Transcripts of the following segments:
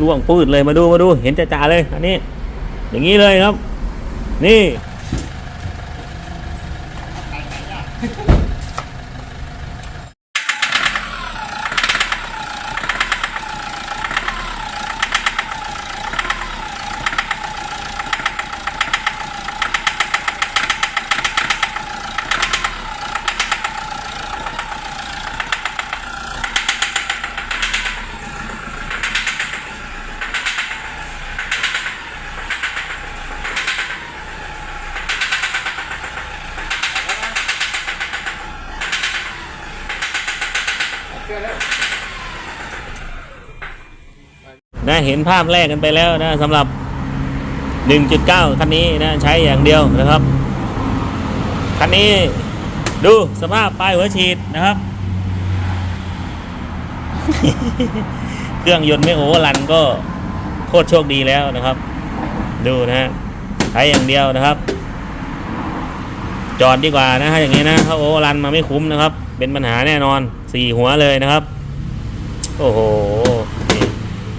ร่วงปืดเลยมาดูมาดูเห็นจ่าๆเลย อันนี้ อย่างนี้เลยครับ นี่ นะเห็นภาพแรกกันไปแล้วนะสำหรับ 1.9 คันนี้นะใช้อย่างเดียวนะครับ คันนี้ดูสภาพปลายหัวฉีดนะครับ เครื่องยนต์ไม่โอเวอร์รันก็โคตรโชคดีแล้วนะครับ ดูนะฮะใช้อย่างเดียวนะครับ จอดดีกว่านะฮะอย่างนี้นะถ้าโอเวอร์รันมาไม่คุ้มนะครับ เป็นปัญหาแน่นอน สี่หัวเลยนะครับ โอ้โห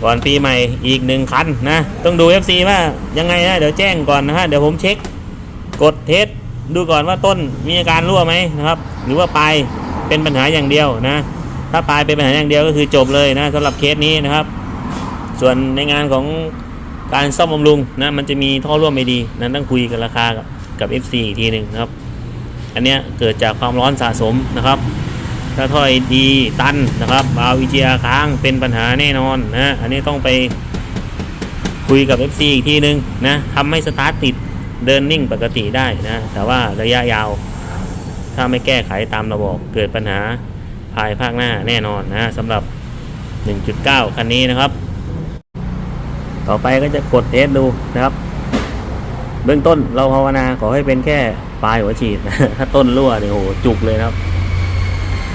ก่อนปีใหม่อีกหนึ่งคันนะ ต้องดู FC ว่ายังไงนะ เดี๋ยวแจ้งก่อนนะฮะ เดี๋ยวผมเช็ค กดเทสดูก่อนว่าต้นมีอาการรั่วไหมนะครับ หรือว่าปลายเป็นปัญหาอย่างเดียวนะ ถ้าปลายเป็นปัญหาอย่างเดียวก็คือจบเลยนะสำหรับเคสนี้นะครับ ส่วนในงานของการซ่อมบำรุงนะมันจะมีท่อร่วมไม่ดีนั้นต้องคุยกันราคากับกับ FC อีกทีหนึ่งนะครับ อันเนี้ยเกิดจากความร้อนสะสมนะครับ ถ้าถ้อยดีตันนะครับบาววิเจียค้างเป็นปัญหาแน่นอนนะอันนี้ต้องไปคุยกับ FC อีกทีนึงนะทำให้สตาร์ทติดเดินนิ่งปกติได้นะแต่ว่าระยะยาว ถ้าไม่แก้ไขตามระบอกเกิดปัญหาภายภาคหน้าแน่นอนนะสำหรับ 1.9 คันนี้นะครับ ต่อไปก็จะกดเทสดูนะครับ เบื้องต้นเราภาวนาขอให้เป็นแค่ปลายหัวฉีด ถ้าต้นรั่วเนี่ยโหจุกเลยนะครับ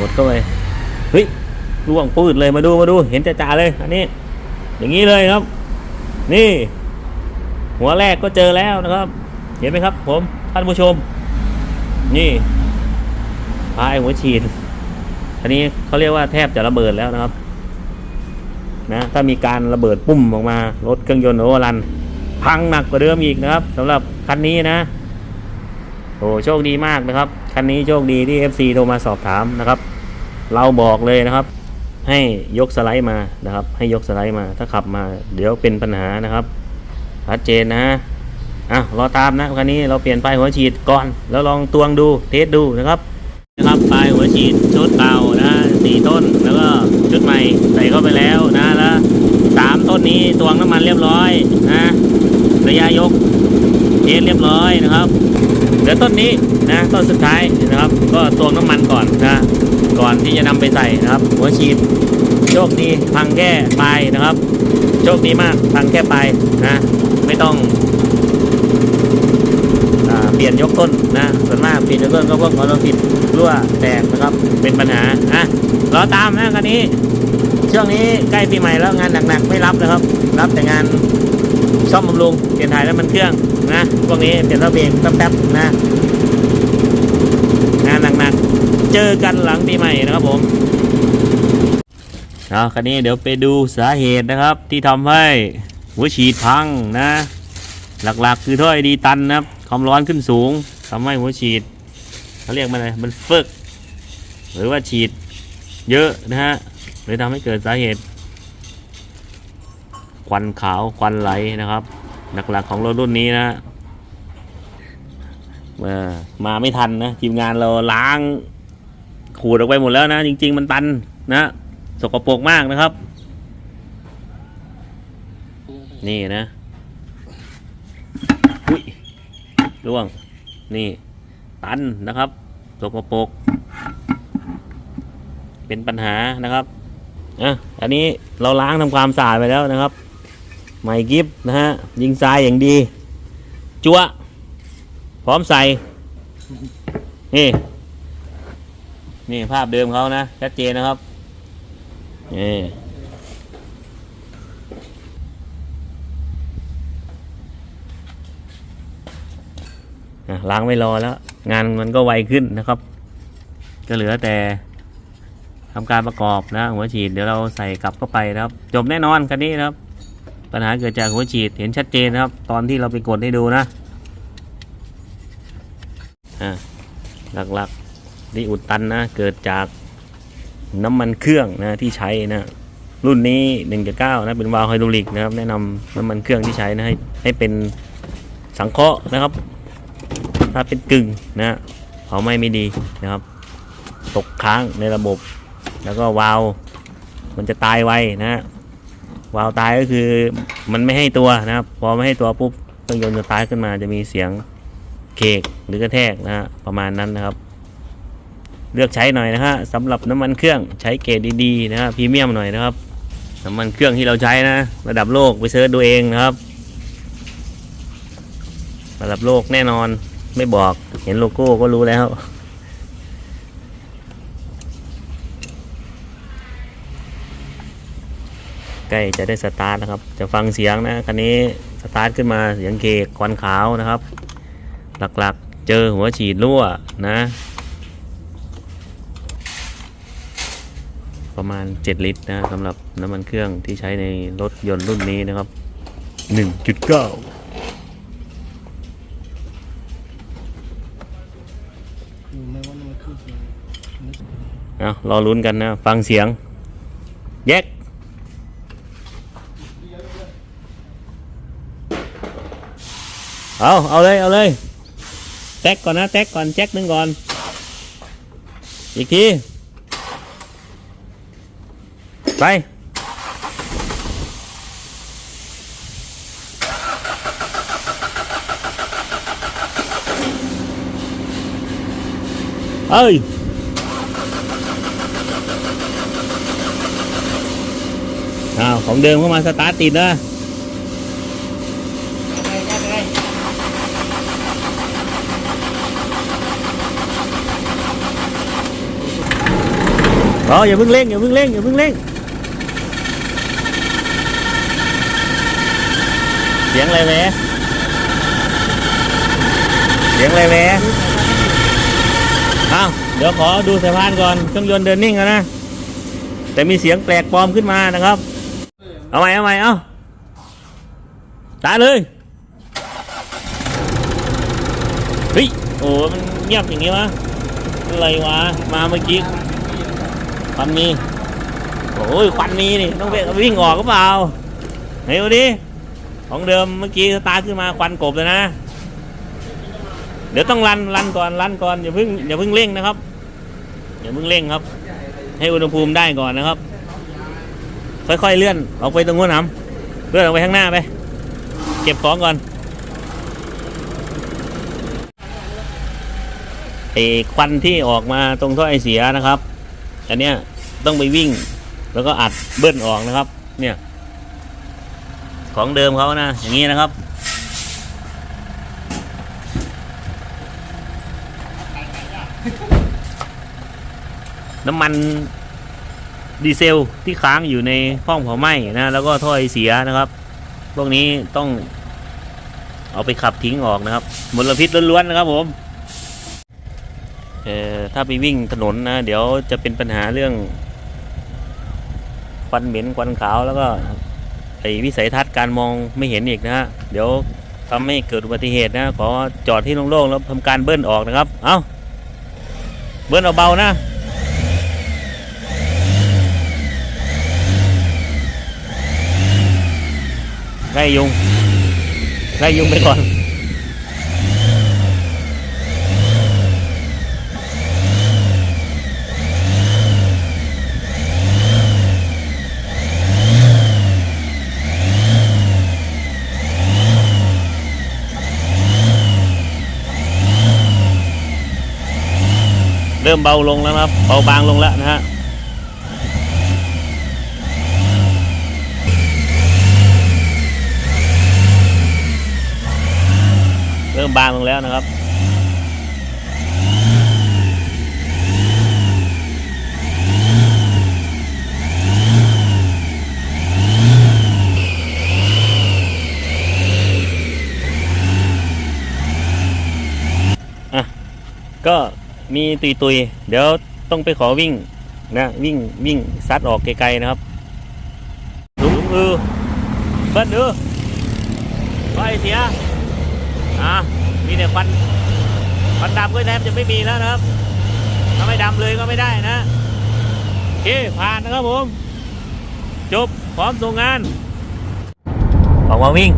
ดเข้าไปเฮ้ยร่วงปืดเลยมาดูมาดู เห็นจ่าๆเลย อันนี้ อย่างนี้เลยครับ นี่ หัวแรกก็เจอแล้วนะครับ เห็นไหมครับ ผมท่านผู้ชม นี่ปลายหัวฉีด อันนี้เขาเรียกว่าแทบจะระเบิดแล้วนะครับ นะ ถ้ามีการระเบิดปุ้มออกมารถเครื่องยนต์โอเวอร์รัน พังหนักกว่าเดิมอีกนะครับสำหรับคันนี้นะโอ้โชคดีมากนะครับ คันนี้โชคดีที่ FC โทรมาสอบถามนะครับ เราบอกเลยนะครับ ให้ยกสไลด์มานะครับ ให้ยกสไลด์มา ถ้าขับมา เดี๋ยวเป็นปัญหานะครับชัดเจนนะอะรอตามนะคันนี้เราเปลี่ยนป้ายหัวฉีดก่อน แล้วลองตวงดูเทสดูนะครับนะครับป้ายหัวฉีดชุดเก่านะสี่ต้นแล้วก็ชุดใหม่ใส่เข้าไปแล้วนะแล้วสามต้นนี้ตวงน้ำมันเรียบร้อยนะระยะยกเทสเรียบร้อยนะครับเดี๋ยวต้นนี้นะต้นสุดท้ายนะครับ ก็ตวงน้ำมันก่อนนะ ก่อนที่จะนำไปใส่นะครับ หัวฉีดโชคดีพังแค่ปลายนะครับ โชคดีมากพังแค่ปลายนะ ไม่ต้องอเปลี่ยนยกต้นนะส่วนมากเปลี่ยนยกต้นก็พวกออโตฟิตรั่วแตกนะครับเป็นปัญหาอะรอตามนะคันนี้ ช่วงนี้ใกล้ปีใหม่แล้วงานหนักๆไม่รับนะครับ รับแต่งานซ่อมบำรุงเปลี่ยนถ่ายน้ำมันเครื่องนะพวกนี้เปลี่ยนระเบรกแป๊บๆนะงานหนักๆ เจอกันหลังปีใหม่นะครับผมเอาคันนี้เดี๋ยวไปดูสาเหตุนะครับ ที่ทำให้หัวฉีดพังนะ หลักๆ คือถ้อยดีตันนะครับความร้อนขึ้นสูงทำให้หัวฉีดเขาเรียกมันอะไรมันเฟิกหรือว่าฉีดเยอะนะฮะเลยทำให้เกิดสาเหตุ ควันขาวควันไหลนะครับหลักๆของรถรุ่นนี้นะมาไม่ทันนะทีมงานเราล้าง ขูดออกไปหมดแล้วนะ จริง ๆ มันตันนะสกปรกมากนะครับ นี่นะอุ้ยร่วง นี่ ตันนะครับสกปรกเป็นปัญหานะครับอะอันนี้เราล้างทำความสะอาดไปแล้วนะครับไมค์กิฟนะฮะยิงทรายอย่างดี จัวพร้อมใส่นี่ นี่ภาพเดิมเขานะชัดเจนนะครับนี่ล้างไม่รอแล้ว งานมันก็ไวขึ้นนะครับ ก็เหลือแต่ทำการประกอบนะ หัวฉีดเดี๋ยวเราใส่กลับเข้าไปนะครับ จบแน่นอนคันนี้นะครับ ปัญหาเกิดจากหัวฉีดเห็นชัดเจนนะครับ ตอนที่เราไปกดให้ดูนะอ่าหลักๆ ที่อุดตันนะ เกิดจากน้ำมันเครื่องนะที่ใช้นะรุ่นนี้1.9นะเป็นวาล์วไฮดรอลิกนะครับแนะนำน้ำมันเครื่องที่ใช้นะให้ให้เป็นสังเคราะห์นะครับ ถ้าเป็นกึ่งนะเผาไหม้ไม่ดีนะครับ ตกค้างในระบบ แล้วก็วาล์วมันจะตายไวนะวาล์วตายก็คือมันไม่ให้ตัวนะครับ พอไม่ให้ตัวปุ๊บเครื่องยนต์จะตายขึ้นมาจะมีเสียงเคกหรือกระแทกนะฮะประมาณนั้นนะครับ เลือกใช้หน่อยนะฮะสำหรับน้ำมันเครื่องใช้เกรดดีๆนะฮะพรีเมียมหน่อยนะครับน้ำมันเครื่องที่เราใช้นะ ระดับโลกไปเสิร์ชดูเองนะครับ ระดับโลกแน่นอนไม่บอกเห็นโลโก้ก็รู้แล้วใกล้จะได้สตาร์ทนะครับ จะฟังเสียงนะคันนี้สตาร์ทขึ้นมาเสียงเคกควันขาวนะครับ หลักๆ เจอหัวฉีดรั่วนะ ประมาณ 7 ลิตรนะสำหรับน้ำมันเครื่องที่ใช้ในรถยนต์รุ่นนี้นะครับ 1.9รู้ไหมว่ามันคือเสียงนึกเอารอลุ้นกันนะ ฟังเสียง แยกเอา เอาเลย เอาเลย แท็กก่อนนะ แท็กก่อน แจ็คหนึ่งก่อน อีกที ไป เอ้ยอ้าวของเดิมเข้ามาสตาร์ทติดนะอ๋ออย่าเพิ่งเร่งอย่าเพิ่งเร่งอย่าเพิ่งเร่ง เสียงอะไรแหวะเสียงอะไรแหวะอ้าวเดี๋ยวขอดูสายพานก่อนเครื่องยนต์เดินนิ่งแล้วนะ แต่มีเสียงแปลกปลอมขึ้นมานะครับ เอาใหม่เอาใหม่เอาตาเลยเฮ้ยโอ้มันเงียบอย่างงี้วะอะไรวะมาเมื่อกี้ควันมีโอ้ยควันมีนี่ต้องวิ่งออกก็เปล่าไหนดูดิ ของเดิมเมื่อกี้สตาร์ทขึ้นมาควันกบเลยนะ เดี๋ยวต้องรันรันก่อนรันก่อนอย่าเพิ่งอย่าเพิ่งเร่งนะครับอย่าเพิ่งเร่งครับ ให้อุณหภูมิได้ก่อนนะครับ ค่อยๆเลื่อนออกไปตรงนู้นน้ำเลื่อนออกไปข้างหน้าไป เก็บของก่อนไอ้ควันที่ออกมาตรงท่อไอเสียนะครับ อันเนี้ยต้องไปวิ่ง แล้วก็อัดเบิ้ลออกนะครับ เนี่ย ของเดิมเขานะ อย่างนี้นะครับ น้ำมันดีเซลที่ค้างอยู่ในห้องเผาไหม้นะแล้วก็ถ้อยเสียนะครับ พวกนี้ต้องเอาไปขับทิ้งออกนะครับมลพิษล้วนๆนะครับผมเอ่อถ้าไปวิ่งถนนนะ เดี๋ยวจะเป็นปัญหาเรื่องควันเหม็นควันขาวแล้วก็ ไอ้วิสัยทัศน์การมองไม่เห็นอีกนะฮะเดี๋ยวทำให้เกิดอุบัติเหตุนะขอจอดที่โล่งๆแล้วทำการเบิ้ลออกนะครับ เอาเบิ้ลเอาเบานะไล่ยุงไล่ยุงไปก่อน ริ่มเบาลงแล้วนะครับเบาบางลงแล้วนะฮะเริ่มบางลงแล้วนะครับอะก็ มีตุยตุยเดี๋ยวต้องไปขอวิ่งนะวิ่งวิ่งซัดออกไกลๆนะครับลุงเออเบิ้ลดูไฟเสียอะมีแต่ควันควันดำก็แทบจะไม่มีแล้วนะครับถ้าไม่ดำเลยก็ไม่ได้นะโอเคผ่านนะครับผม จบพร้อมส่งงานออกมาวิ่ง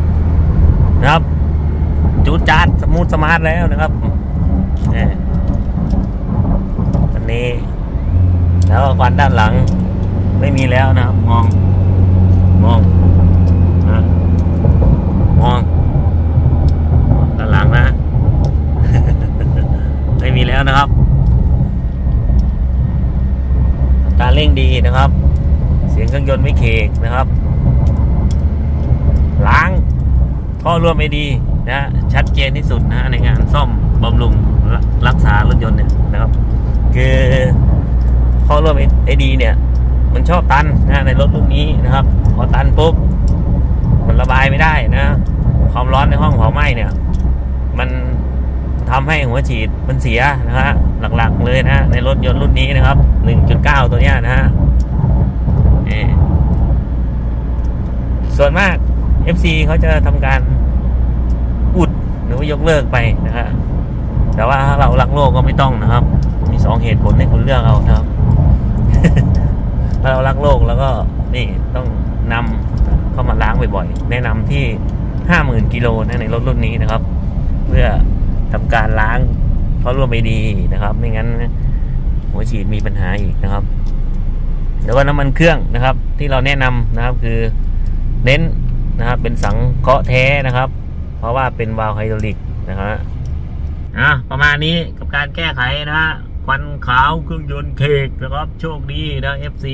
นะครับ จูดจาดสมูทสมาร์ทแล้วนะครับนี่อั นี้ แล้วควันด้านหลัง ไม่มีแล้วนะครับมอง มองนะมองด้านหลังนะ ไม่มีแล้วนะครับการเร่งดีนะครับ เสียงเครื่องยนต์ไม่เคกนะครับ ล้างท่อร่วมไม่ดีนะชัดเจนที่สุดนะในงานซ่อมบำรุงรักษารถยนต์เนี่ยนะครับ คือท่อร่วมไอดีเนี่ย มันชอบตันนะในรถรุ่นนี้นะครับ พอตันปุ๊บ มันระบายไม่ได้นะ ความร้อนในห้องเผาไหม้เนี่ย มันทำให้หัวฉีดมันเสียนะฮะหลักๆเลยนะในรถยนต์รุ่นนี้นะครับ 1.9 ตัวเนี้ยนะฮะส่วนมาก FC เขาจะทำการอุดหรือว่ายกเลิกไปนะฮะแต่ว่าถ้าเรารักโลกก็ไม่ต้องนะครับ สองเหตุผลให้คุณเลือกเอานะครับ ถ้าเรารักโลกแล้วก็นี่ต้องนำเข้ามาล้างบ่อยๆ แนะนำที่ห้าหมื่นกิโลนะในรถรุ่นนี้นะครับ เพื่อทำการล้างเพราะร่วมไม่ดีนะครับ ไม่งั้นหัวฉีดมีปัญหาอีกนะครับ แล้วก็น้ำมันเครื่องนะครับ ที่เราแนะนำนะครับคือเน้นนะครับ เป็นสังเคราะห์แท้นะครับ เพราะว่าเป็นวาล์วไฮดรอลิกนะฮะอะประมาณนี้กับการแก้ไขนะฮะ ควันขาวเครื่องยนต์เคกนะครับ โชคดีนะ FC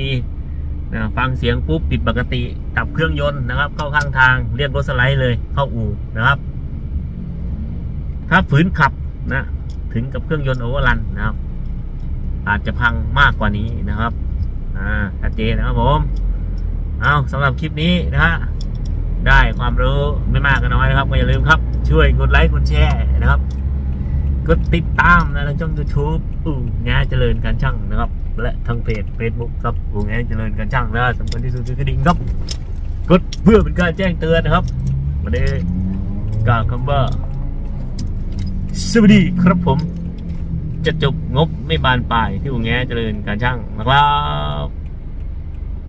นะฟังเสียงปุ๊บผิดปกติดับเครื่องยนต์นะครับ เข้าข้างทางเรียกรถสไลด์เลยเข้าอู่นะครับ ถ้าฝืนขับนะถึงกับเครื่องยนต์โอเวอร์รันนะครับ อาจจะพังมากกว่านี้นะครับอ่าชัดเจนนะครับผมเอาสำหรับคลิปนี้นะฮะได้ความรู้ไม่มากก็น้อยนะครับก็อย่าลืมครับ ช่วยกดไลค์กดแชร์นะครับ กดติดตามนะทางช่อง YouTube อู่งาเจริญการช่างนะครับ และทางเพจ Facebook ครับอู่งาเจริญการช่างนะสำคัญที่สุดคือกระดิ่งครับ กดเพื่อเป็นการแจ้งเตือนนะครับวันนี้กล่าวคำว่า สวัสดีครับผม จะจบงบไม่บานปลายที่อู่งาเจริญการช่างนะครับ